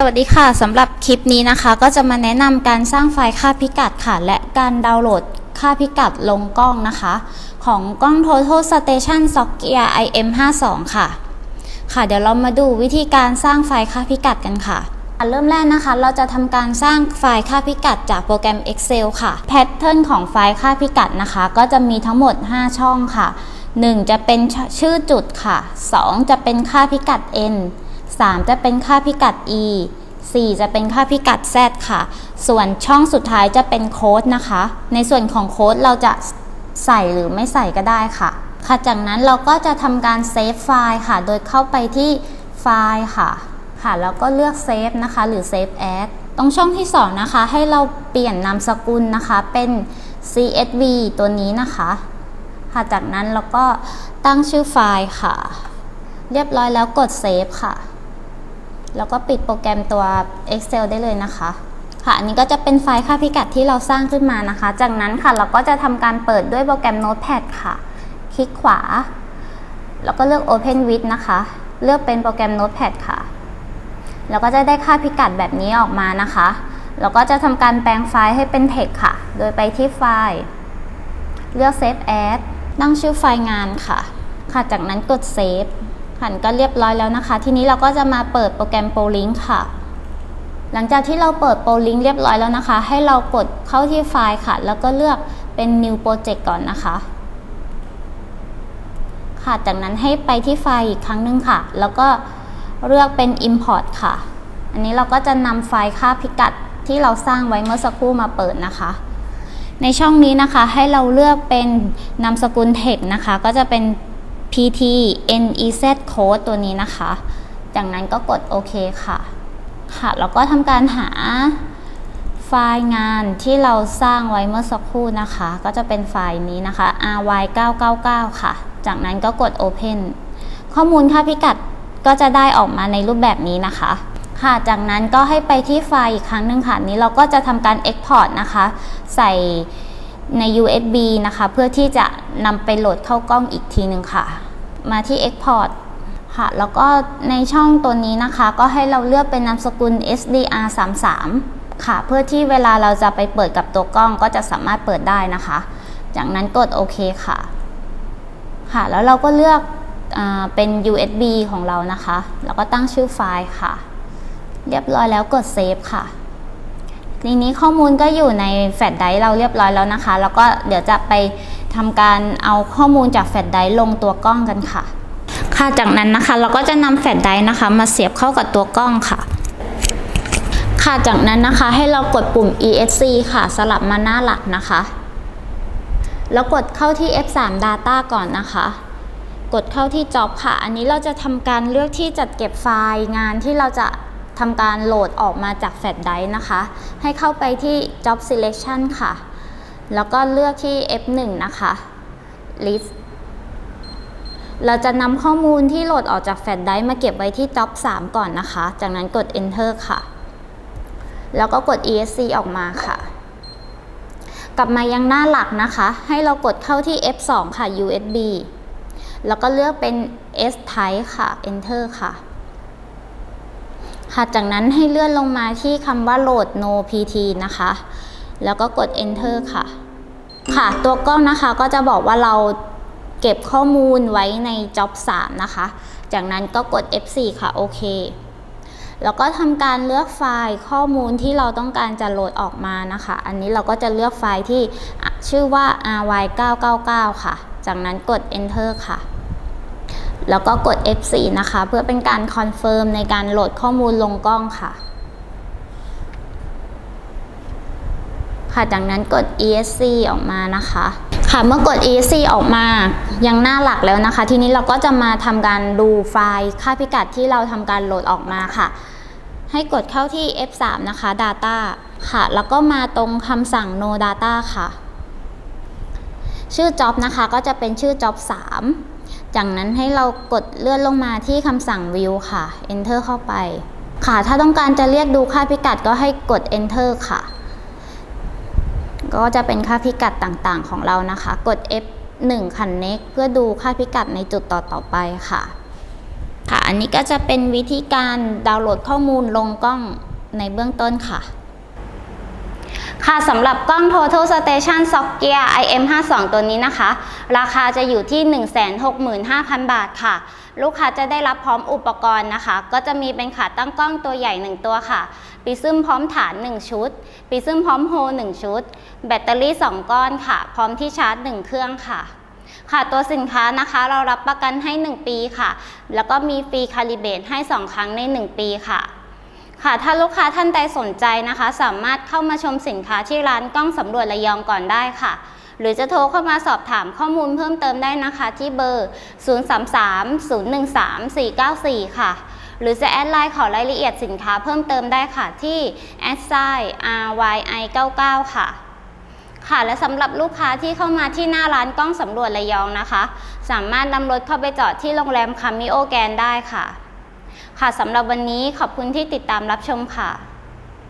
สวัสดีค่ะสำหรับคลิปนี้นะคะก็จะมาแนะนำการสร้างไฟล์ค่าพิกัดค่ะ และการดาวน์โหลดค่าพิกัดลงกล้องนะคะ ของกล้อง Total Station Softgear IM52 ค่ะ ค่ะ เดี๋ยวเรามาดูวิธีการสร้างไฟล์ค่าพิกัดกันค่ะเริ่มแรกนะคะ เราจะทำการสร้างไฟล์ค่าพิกัดจากโปรแกรม Excel ค่ะแพทเทิร์นของไฟล์ค่าพิกัดนะคะ ก็จะมีทั้งหมด 5 ช่องค่ะ 1 จะเป็นชื่อจุดค่ะ 2 จะเป็นค่าพิกัด n 3 จะเป็นค่าพิกัด e 4 จะเป็นค่าพิกัด z ค่ะ ส่วนช่องสุดท้ายจะเป็นโค้ดนะคะ ในส่วนของโค้ดเราจะใส่หรือไม่ใส่ก็ได้ค่ะ ค่ะ จากนั้นเราก็จะทำการเซฟไฟล์ค่ะ โดยเข้าไปที่ไฟล์ค่ะ ค่ะ แล้วก็เลือกเซฟนะคะ หรือเซฟแอดตรงช่องที่ 2 นะคะ ให้เราเปลี่ยนนามสกุลนะคะ เป็น csv ตัวนี้นะคะ ค่ะ จากนั้นเราก็ตั้งชื่อไฟล์ค่ะ เรียบร้อยแล้วกดเซฟค่ะ แล้วก็ปิดโปรแกรมตัว Excel ได้เลยนะคะ ค่ะ อันนี้ก็จะเป็นไฟล์ค่าพิกัดที่เราสร้างขึ้นมานะคะ จากนั้นค่ะเราก็จะทำการเปิดด้วยโปรแกรม Notepad ค่ะ คลิกขวา แล้วก็เลือก Open with นะคะ เลือกเป็นโปรแกรม Notepad ค่ะ แล้วก็จะได้ค่าพิกัดแบบนี้ออกมานะคะ แล้วก็จะทำการแปลงไฟล์ให้เป็น text ค่ะ โดยไปที่ไฟล์ เลือก Save As ตั้งชื่อไฟล์งานค่ะ ค่ะ จากนั้นกด Save ค่ะก็เรียบร้อยแล้วนะคะ ทีนี้เราก็จะมาเปิดโปรแกรม ProLink ค่ะ หลังจากที่เราเปิด ProLink เรียบร้อยแล้วนะคะ ให้เรากดเข้าที่ไฟล์ค่ะ แล้วก็เลือกเป็น New Project ก่อนนะคะ ค่ะ จากนั้นให้ไปที่ไฟล์อีกครั้งหนึ่งค่ะ แล้วก็เลือกเป็น Import ค่ะ อันนี้เราก็จะนำไฟล์ค่าพิกัดที่เราสร้างไว้เมื่อสักครู่มาเปิดนะคะในช่องนี้นะคะให้เราเลือกเป็นนามสกุล text นะคะ ก็จะเป็น pt nez code ตัวนี้นะคะ จากนั้นก็กดโอเคค่ะ ค่ะ แล้วก็ทำการหาไฟล์งานที่เราสร้างไว้เมื่อสักครู่นะคะ ก็จะเป็นไฟล์นี้นะคะ ry 999ค่ะ จากนั้นก็กด open ข้อมูลค่าพิกัดก็จะได้ออกมาในรูปแบบนี้นะคะ ค่ะ จากนั้นก็ให้ไปที่ไฟล์อีกครั้งหนึ่งค่ะ นี้เราก็จะทำการ export นะคะ ใส่ใน USB นะคะ เพื่อที่จะนำไปโหลดเข้ากล้องอีกทีหนึ่งค่ะ มาที่ Export ค่ะ แล้วก็ในช่องตัวนี้นะคะ ก็ให้เราเลือกเป็นนามสกุล SDR33 ค่ะ เพื่อที่เวลาเราจะไปเปิดกับตัวกล้องก็จะสามารถเปิดได้นะคะ จากนั้นกดโอเคค่ะ ค่ะ แล้วเราก็เลือกอเป็น USB ของเรานะคะ แล้วก็ตั้งชื่อไฟล์ค่ะ เรียบร้อยแล้วกดเซฟค่ะทีนี้ข้อมูลก็อยู่ในแฟลชไดร์เราเรียบร้อยแล้วนะคะ แล้วก็เดี๋ยวจะไป ทำการเอาข้อมูลจากแฟลชไดรฟ์ลงตัวกล้องกันค่ะ ค่ะจากนั้นนะคะเราก็จะนำแฟลชไดรฟ์นะคะ มาเสียบเข้ากับตัวกล้องค่ะค่ะจากนั้นนะคะให้เรากดปุ่ม ESC ค่ะ สลับมาหน้าหลักนะคะ แล้วกดเข้าที่ F3 Data ก่อนนะคะ กดเข้าที่ Job ค่ะ อันนี้เราจะทำการเลือกที่จัดเก็บไฟล์งานที่เราจะทำการโหลดออกมาจากแฟลชไดร์นะคะ ให้เข้าไปที่ Job Selection ค่ะ แล้วก็เลือกที่ F1 นะคะ List เราจะนำข้อมูลที่โหลดออกจากแฟลชไดร์มาเก็บไว้ที่ Job 3 ก่อนนะคะ จากนั้นกด Enter ค่ะ แล้วก็กด ESC ออกมาค่ะ กลับมายังหน้าหลักนะคะ ให้เรากดเข้าที่ F2 ค่ะ USB แล้วก็เลือกเป็น S Type ค่ะ Enter ค่ะ ค่ะ จากนั้นให้เลื่อนลงมาที่คำว่า load no pt นะคะ แล้วก็กด enter ค่ะ ค่ะ ตัวกล้องนะคะก็จะบอกว่าเราเก็บข้อมูลไว้ใน job 3 นะคะ จากนั้นก็กด F4 ค่ะโอเค แล้วก็ทำการเลือกไฟล์ข้อมูลที่เราต้องการจะโหลดออกมานะคะ อันนี้เราก็จะเลือกไฟล์ที่ชื่อว่า ry 999ค่ะ จากนั้นกด enter ค่ะแล้วก็กด F4 นะคะ เพื่อเป็นการคอนเฟิร์มในการโหลดข้อมูลลงกล้องค่ะ ค่ะ จากนั้นกด ESC ออกมานะคะ ค่ะเมื่อกด ESC ออกมายังหน้าหลักแล้วนะคะ ทีนี้เราก็จะมาทำการดูไฟล์ค่าพิกัดที่เราทำการโหลดออกมาค่ะ ให้กดเข้าที่ F3 นะคะ Data ค่ะ แล้วก็มาตรงคำสั่ง No Data ค่ะ ชื่อ Job นะคะก็จะเป็นชื่อ Job 3 จากนั้นให้เรากดเลื่อนลงมาที่คำสั่ง View ค่ะ Enter เข้าไปค่ะ ถ้าต้องการจะเรียกดูค่าพิกัดก็ให้กด Enter ค่ะ ก็จะเป็นค่าพิกัดต่างๆของเรานะคะ กด F1 Connect เพื่อดูค่าพิกัดในจุดต่อๆไปค่ะ ค่ะ อันนี้ก็จะเป็นวิธีการดาวน์โหลดข้อมูลลงกล้องในเบื้องต้นค่ะ ค่ะสำหรับกล้อง Total Station s o c k e a IM52 ตัวนี้นะคะ ราคาจะอยู่ที่ 165,000 บาทค่ะ ลูกค้าจะได้รับพร้อมอุปกรณ์นะคะ ก็จะมีเป็นขาตั้งกล้องตัวใหญ่ 1 ตัวค่ะ ปีซึมพร้อมฐาน 1 ชุด ปีซึมพร้อมโฮ1 ชุด แบตเตอรี่ 2 ก้อนค่ะ พร้อมที่ชาร์จ 1 เครื่องค่ะ ค่ะตัวสินค้านะคะเรารับประกันให้ 1 ปีค่ะ แล้วก็มีฟรีคาลิเบตให้ 2 ครั้งใน 1 ปีค่ะค่ะถ้าลูกค้าท่านใดสนใจนะคะ สามารถเข้ามาชมสินค้าที่ร้านกล้องสำรวจระยองก่อนได้ค่ะ หรือจะโทรเข้ามาสอบถามข้อมูลเพิ่มเติมได้นะคะ ที่เบอร์ 033-013-494 ค่ะ หรือจะแอดไลน์ขอรายละเอียดสินค้าเพิ่มเติมได้ค่ะที่แอดไซ RYI99 ค่ะค่ะและสำหรับลูกค้าที่เข้ามาที่หน้าร้านกล้องสำรวจระยองนะคะ สามารถนำรถเข้าไปจอดที่โรงแรมคามิโอแกนได้ค่ะ ค่ะสำหรับวันนี้ขอบคุณที่ติดตามรับชมค่ะ